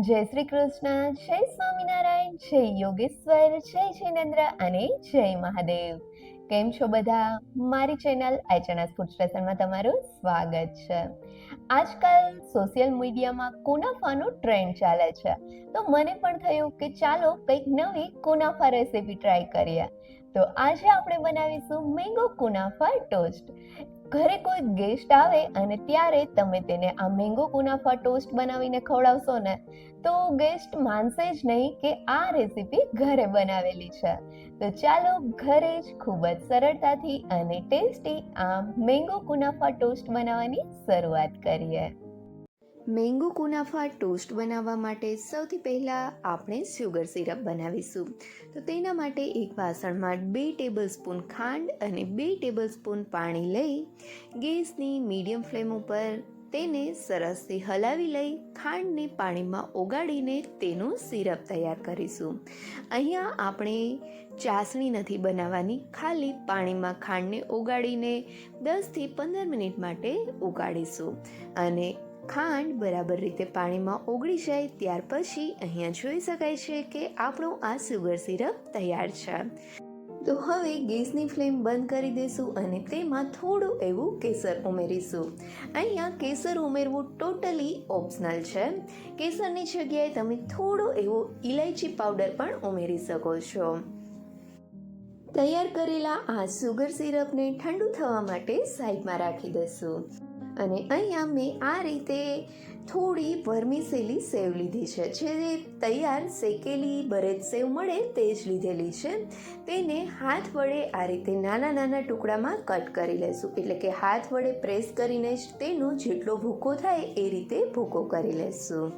જય શ્રી કૃષ્ણ જય સ્વામિનારાયણ જય યોગેશ્વર જય જૈનેન્દ્ર અને જય મહાદેવ કેમ છો બધા? મારી ચેનલ આઈચનાસ ફૂડ સ્ટેશનમાં તમારું સ્વાગત છે. આજકાલ સોશિયલ મીડિયામાં કુનાફાનો ટ્રેન્ડ ચાલે છે. તો મને પણ થયું કે ચાલો કંઈક નવી કુનાફા રેસીપી ટ્રાય કરીએ. તો આજે આપણે બનાવીશું મેંગો કુનાફા ટોસ્ટ ઘરે કોઈ ગેસ્ટ આવે અને ત્યારે તમે તેને આ મેંગો કુનાફા ટોસ્ટ બનાવીને ખવડાવશો ને, તો ગેસ્ટ માનશે જ નહીં કે આ રેસીપી ઘરે બનાવેલી છે. તો ચાલો ઘરે જ ખૂબ જ સરળતાથી અને ટેસ્ટી આ મેંગો કુનાફા ટોસ્ટ બનાવવાની શરૂઆત કરીએ. મેંગો કુનાફા ટોસ્ટ બનાવવા માટે સૌથી પહેલાં આપણે સુગર સિરપ બનાવીશું. તો તેના માટે એક વાસણમાં બે ટેબલ સ્પૂન ખાંડ અને બે ટેબલ સ્પૂન પાણી લઈ ગેસની મીડિયમ ફ્લેમ ઉપર તેને સરસથી હલાવી લઈ ખાંડને પાણીમાં ઓગાળીને તેનું સિરપ તૈયાર કરીશું. અહીંયા આપણે ચાસણી નથી બનાવવાની, ખાલી પાણીમાં ખાંડને ઓગાળીને દસથી પંદર મિનિટ માટે ઉગાડીશું અને ખાંડ બરાબર રીતે પાણીમાં ઓગળી જાય ત્યાર પછી અહીંયા જોઈ શકાય છે કે આપણું આ સુગર સિરપ તૈયાર છે. તો હવે ગેસની ફ્લેમ બંધ કરી દઈશું અને તેમાં થોડું એવું કેસર ઉમેરીશું. અહીંયા કેસર ઉમેરવું ટોટલી ઓપ્શનલ છે. કેસરની જગ્યાએ તમે થોડો એવો ઇલાયચી પાવડર પણ ઉમેરી શકો છો. તૈયાર કરેલા આ સુગર સિરપને ઠંડુ થવા માટે સાઈડમાં રાખી દઈશું અને અહીંયા મેં આ રીતે થોડી વર્મિસેલી સેવ લીધી છે. જે તૈયાર શેકેલી બરેજ સેવ મળે તે જ લીધેલી છે. તેને હાથ વડે આ રીતે નાના નાના ટુકડામાં કટ કરી લેશું. એટલે કે હાથ વડે પ્રેસ કરીને જ તેનો જેટલો ભૂકો થાય એ રીતે ભૂકો કરી લેશું.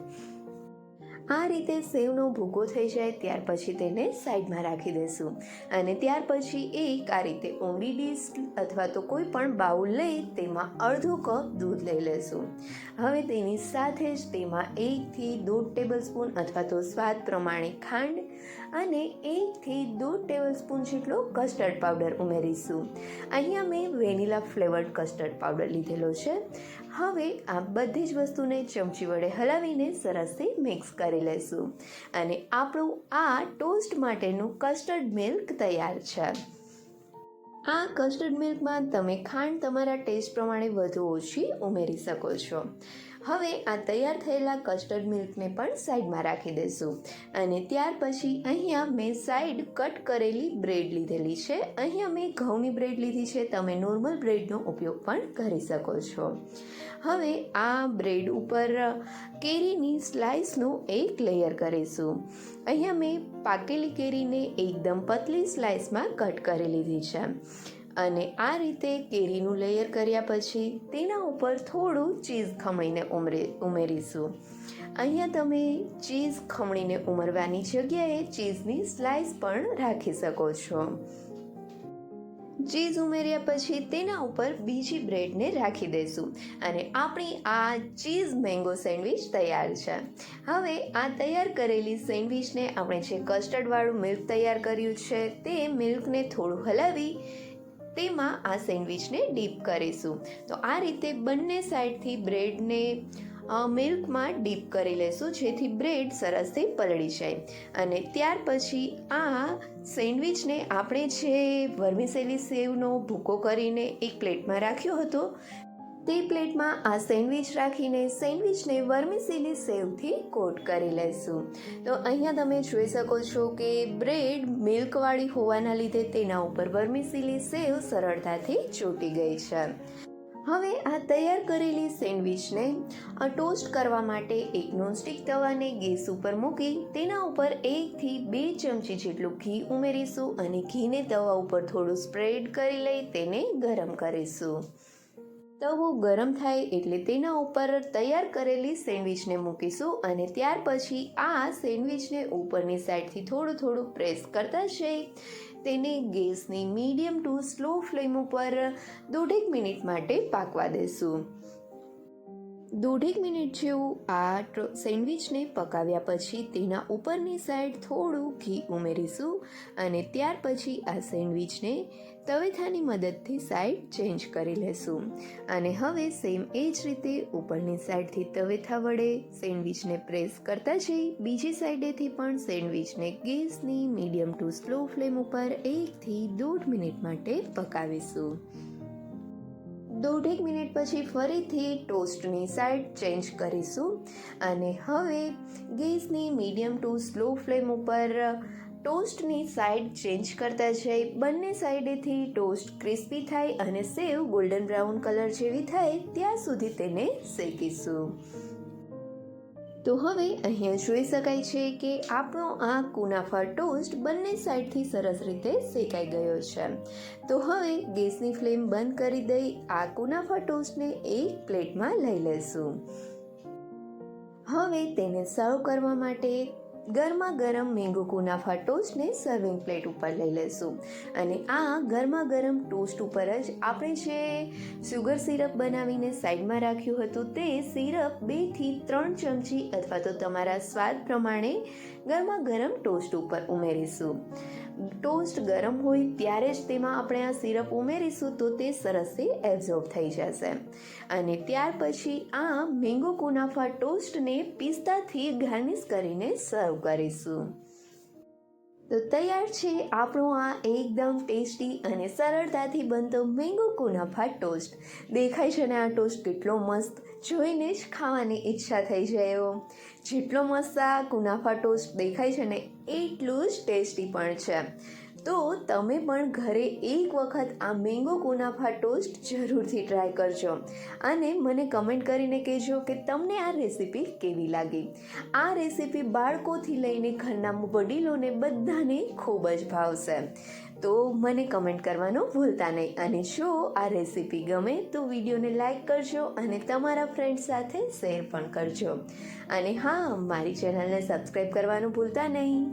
આ રીતે સેવનો ભૂકો થઈ જાય ત્યાર પછી તેને સાઈડમાં રાખી દઈશું અને ત્યાર પછી એક આ રીતે ઊંડી ડીશ અથવા તો કોઈ પણ બાઉલ લઈ તેમાં અડધો કપ દૂધ લઈ લેશું. હવે તેની સાથે જ તેમાં એકથી દોઢ ટેબલ સ્પૂન અથવા તો સ્વાદ પ્રમાણે ખાંડ અને એકથી દોઢ ટેબલ સ્પૂન જેટલો કસ્ટર્ડ પાવડર ઉમેરીશું. અહીંયા મેં વેનીલા ફ્લેવર્ડ કસ્ટર્ડ પાવડર લીધેલો છે. હવે આ બધી જ વસ્તુને ચમચી વડે હલાવીને સરસથી મિક્સ કરી લેશું. અને આપણું આ ટોસ્ટ માટેનું કસ્ટર્ડ મિલ્ક તૈયાર છે. આ કસ્ટર્ડ મિલ્કમાં તમે ખાંડ તમારા ટેસ્ટ પ્રમાણે વધુ ઓછી ઉમેરી શકો છો. હવે આ તૈયાર થયેલા કસ્ટર્ડ મિલ્કને પણ સાઈડમાં રાખી દઈશું અને ત્યાર પછી અહીંયા મેં સાઈડ કટ કરેલી બ્રેડ લીધેલી છે. અહીંયા મેં ઘઉંની બ્રેડ લીધી છે. તમે નોર્મલ બ્રેડનો ઉપયોગ પણ કરી શકો છો. હવે આ બ્રેડ ઉપર કેરીની સ્લાઇસનું એક લેયર કરીશું. અહીંયા મેં પાકેલી કેરીને એકદમ પતલી સ્લાઇસમાં કટ કરી લીધી છે. અને આ રીતે કેરીનું લેયર કર્યા પછી તેના ઉપર થોડું ચીઝ ખમણીને ઉમરે, ઉમેરીશું. અહીંયા તમે ચીઝ ખમણીને ઉમરવાની જગ્યાએ ચીઝની સ્લાઇસ પણ રાખી શકો છો. ચીઝ ઉમેર્યા પછી તેના ઉપર બીજી બ્રેડને રાખી દઈશું અને આપણી આ ચીઝ મેંગો સેન્ડવિચ તૈયાર છે. હવે આ તૈયાર કરેલી સેન્ડવિચને આપણે જે કસ્ટર્ડવાળું મિલ્ક તૈયાર કર્યું છે તે મિલ્કને થોડું હલાવી તેમાં આ સેન્ડવિચને ડીપ કરીશું. તો આ રીતે બંને સાઈડથી બ્રેડને મિલ્કમાં ડીપ કરી લેશું, જેથી બ્રેડ સરસથી પલળી જાય. અને ત્યાર પછી આ સેન્ડવિચને આપણે જે વર્મિસેલી સેવનો ભૂકો કરીને એક પ્લેટમાં રાખ્યો હતો તે પ્લેટમાં આ સેન્ડવિચ રાખીને સેન્ડવિચને વર્મિસેલી સેવથી કોટ કરી લેશું. તો અહીંયા તમે જોઈ શકો છો કે બ્રેડ મિલ્કવાળી હોવાના લીધે તેના ઉપર વર્મિસેલી સેવ સરળતાથી ચોંટી ગઈ છે. હવે આ તૈયાર કરેલી સેન્ડવિચને ટોસ્ટ કરવા માટે એક નોનસ્ટિક તવાને ગેસ ઉપર મૂકી તેના ઉપર એકથી બે ચમચી જેટલું ઘી ઉમેરીશું અને ઘીને તવા ઉપર થોડું સ્પ્રેડ કરી લઈ તેને ગરમ કરીશું. તવો ગરમ થાય એટલે તેના ઉપર તૈયાર કરેલી સેન્ડવિચને મૂકીશું અને ત્યાર પછી આ સેન્ડવિચને ઉપરની સાઈડથી થોડું થોડું પ્રેસ કરતા જઈ. તેને ગેસની મીડિયમ ટુ સ્લો ફ્લેમ ઉપર દોઢેક મિનિટ માટે પાકવા દેશું. દોઢેક મિનિટ જેવું આ સેન્ડવિચને પકાવ્યા પછી તેના ઉપરની સાઈડ થોડું ઘી ઉમેરીશું અને ત્યાર પછી આ સેન્ડવિચને તવેથાની મદદથી સાઈડ ચેન્જ કરી લેશું. અને હવે સેમ એ જ રીતે ઉપરની સાઈડથી તવેથા વડે સેન્ડવિચને પ્રેસ કરતા જઈ બીજી સાઈડેથી પણ સેન્ડવિચને ગેસની મીડિયમ ટુ સ્લો ફ્લેમ ઉપર એકથી દોઢ મિનિટ માટે પકાવીશું. દોઢેક મિનિટ પછી ફરીથી ટોસ્ટની સાઈડ ચેન્જ કરીશું. અને હવે ગેસની મીડિયમ ટુ સ્લો ફ્લેમ ઉપર ટોસ્ટની સાઈડ ચેન્જ કરતા જઈ. બંને સાઈડેથી ટોસ્ટ ક્રિસ્પી થાય અને સેવ ગોલ્ડન બ્રાઉન કલર જેવી થાય, ત્યાં સુધી તેને શેકીશું. તો હવે અહીંયા જોઈ શકાય છે કે આપણો આ કુનાફા ટોસ્ટ બંને સાઈડથી સરસ રીતે શેકાઈ ગયો છે. તો હવે ગેસની ફ્લેમ બંધ કરી દઈ, આ કુનાફા ટોસ્ટને એક પ્લેટમાં લઈ લેશું હવે તેને સર્વ કરવા માટે ગરમા ગરમ મેંગો કુનાફા ટોસ્ટને સર્વિંગ પ્લેટ ઉપર લઈ લેશું અને આ ગરમા ગરમ ટોસ્ટ ઉપર જ આપણે જે સુગર સિરપ બનાવીને સાઈડમાં રાખ્યું હતું તે સિરપ બેથી ત્રણ ચમચી અથવા તો તમારા સ્વાદ પ્રમાણે ગરમા ગરમ ટોસ્ટ ઉપર ઉમેરીશું. ટોસ્ટ ગરમ હોય ત્યારે જ તેમાં આપણે આ સિરપ ઉમેરીશું તો તે સરસથી એબ્ઝોર્બ થઈ જશે. અને ત્યાર પછી આ મેંગો કુનાફા ટોસ્ટને પિસ્તાથી ગાર્નિશ કરીને સર્વ કરીશું. તો તૈયાર છે આપણો આ એકદમ ટેસ્ટી અને સરળતાથી બનતો મેંગો કુનાફા ટોસ્ટ દેખાય છે ને આ ટોસ્ટ કેટલો મસ્ત? જોઈને જ ખાવાની ઈચ્છા થઈ જાય એવો. જેટલો મસ્ત આ કુનાફા ટોસ્ટ દેખાય છે ને, એટલું જ ટેસ્ટી પણ છે. તો તમે પણ ઘરે એક વખત આ મેંગો કુનાફા ટોસ્ટ જરૂરથી ટ્રાય કરજો. અને મને કમેન્ટ કરીને કહેજો કે તમને આ રેસીપી કેવી લાગી? આ રેસીપી બાળકોથી લઈને ઘરના વડીલોને બધાને ખૂબ જ ભાવશે. તો મને કમેન્ટ કરવાનું ભૂલતા નહીં. અને જો આ રેસીપી ગમે તો વિડીયોને લાઇક કરજો અને તમારા ફ્રેન્ડ સાથે શેર પણ કરજો. અને હા, મારી ચેનલને સબસ્ક્રાઈબ કરવાનું ભૂલતા નહીં.